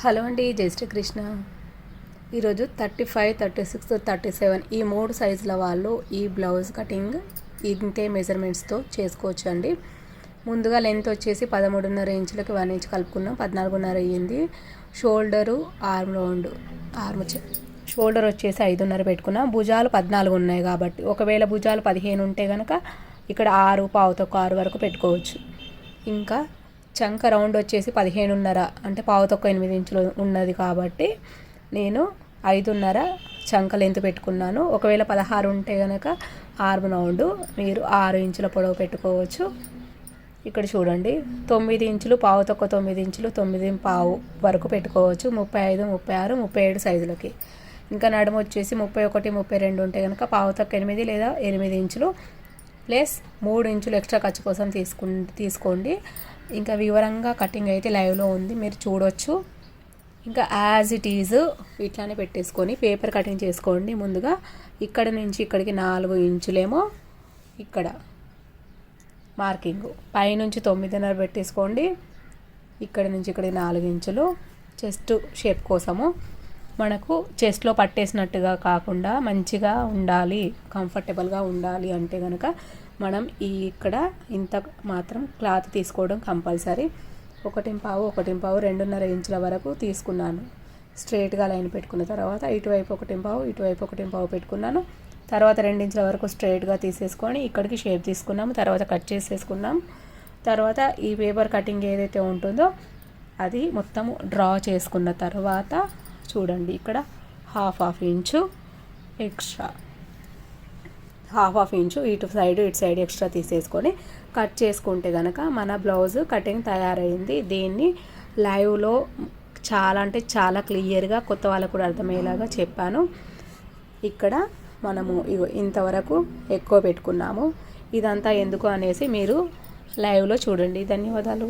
Hello అండి జై శ్రీకృష్ణ. ఈరోజు thirty five thirty six thirty seven ఈ మూడు సైజుల వాళ్ళు ఈ బ్లౌజ్ కటింగ్ ఇంతే మెజర్మెంట్స్తో చేసుకోవచ్చు అండి ముందుగా లెంత్ వచ్చేసి పదమూడున్నర ఇంచులకి వన్ ఇంచ్ కలుపుకున్నాం పద్నాలుగున్నర అయ్యింది. Shoulder arm round arm shoulder వచ్చేసి ఐదున్నర పెట్టుకున్నాం. భుజాలు పద్నాలుగు ఉన్నాయి కాబట్టి ఒకవేళ భుజాలు పదిహేను ఉంటే కనుక ఇక్కడ ఆరు పావుతో ఆరు వరకు పెట్టుకోవచ్చు. ఇంకా చంక రౌండ్ వచ్చేసి పదిహేనున్నర అంటే పావు ఎనిమిది ఇంచులు ఉన్నది కాబట్టి నేను ఐదున్నర చంక లెంత్ పెట్టుకున్నాను. ఒకవేళ పదహారు ఉంటే కనుక ఆరు రౌండ్ మీరు ఆరు ఇంచుల పొడవు పెట్టుకోవచ్చు. ఇక్కడ చూడండి తొమ్మిది ఇంచులు పావు తొక్క తొమ్మిది ఇంచులు తొమ్మిది పావు వరకు పెట్టుకోవచ్చు. ముప్పై ఐదు ముప్పై ఆరు ముప్పై ఏడు సైజులకి. ఇంకా నడుము వచ్చేసి ముప్పై ఒకటి ముప్పై రెండు ఉంటే కనుక పావు తొక్క ఎనిమిది లేదా ఎనిమిది ఇంచులు ప్లస్ మూడు ఇంచులు ఎక్స్ట్రా ఖర్చు కోసం తీసుకు తీసుకోండి. ఇంకా వివరంగా కటింగ్ అయితే లైవ్లో ఉంది మీరు చూడొచ్చు. ఇంకా యాజ్ ఇట్ ఈజ్ ఇట్లానే పెట్టేసుకొని పేపర్ కటింగ్ చేసుకోండి ముందుగా. ఇక్కడ నుంచి ఇక్కడికి నాలుగు ఇంచులేమో ఇక్కడ మార్కింగ్. పైనుంచి తొమ్మిదిన్నర పెట్టేసుకోండి. ఇక్కడ నుంచి ఇక్కడికి నాలుగు ఇంచులు. చెస్ట్ షేప్ కోసము. మనకు చెస్ట్లో పట్టేసినట్టుగా కాకుండా మంచిగా ఉండాలి కంఫర్టబుల్గా ఉండాలి అంటే కనుక మనం ఈ ఇక్కడ ఇంత మాత్రం క్లాత్ తీసుకోవడం కంపల్సరీ. ఒకటి పావు ఒకటి పావు రెండున్నర ఇంచుల వరకు తీసుకున్నాను. స్ట్రైట్గా లైన్ పెట్టుకున్న తర్వాత ఇటువైపు ఒకటి పావు ఇటువైపు ఒకటి పావు పెట్టుకున్నాను. తర్వాత రెండించుల వరకు స్ట్రైట్గా తీసేసుకొని ఇక్కడికి షేప్ తీసుకున్నాము. తర్వాత కట్ చేసేసుకున్నాం తర్వాత ఈ పేపర్ కటింగ్ ఏదైతే ఉంటుందో అది మొత్తం డ్రా చేసుకున్న తర్వాత చూడండి ఇక్కడ half half inch extra. Half half inch ఇటు సైడ్ ఇటు సైడ్ ఎక్స్ట్రా తీసేసుకొని కట్ చేసుకుంటే కనుక మన బ్లౌజ్ కటింగ్ తయారైంది. దీన్ని లైవ్లో చాలా అంటే చాలా క్లియర్గా కొత్త వాళ్ళకు కూడా అర్థమయ్యేలాగా చెప్పాను. ఇక్కడ మనము ఇగో ఇంతవరకు ఎక్కువ పెట్టుకున్నాము. ఇదంతా ఎందుకు అనేసి మీరు లైవ్లో చూడండి. ధన్యవాదాలు.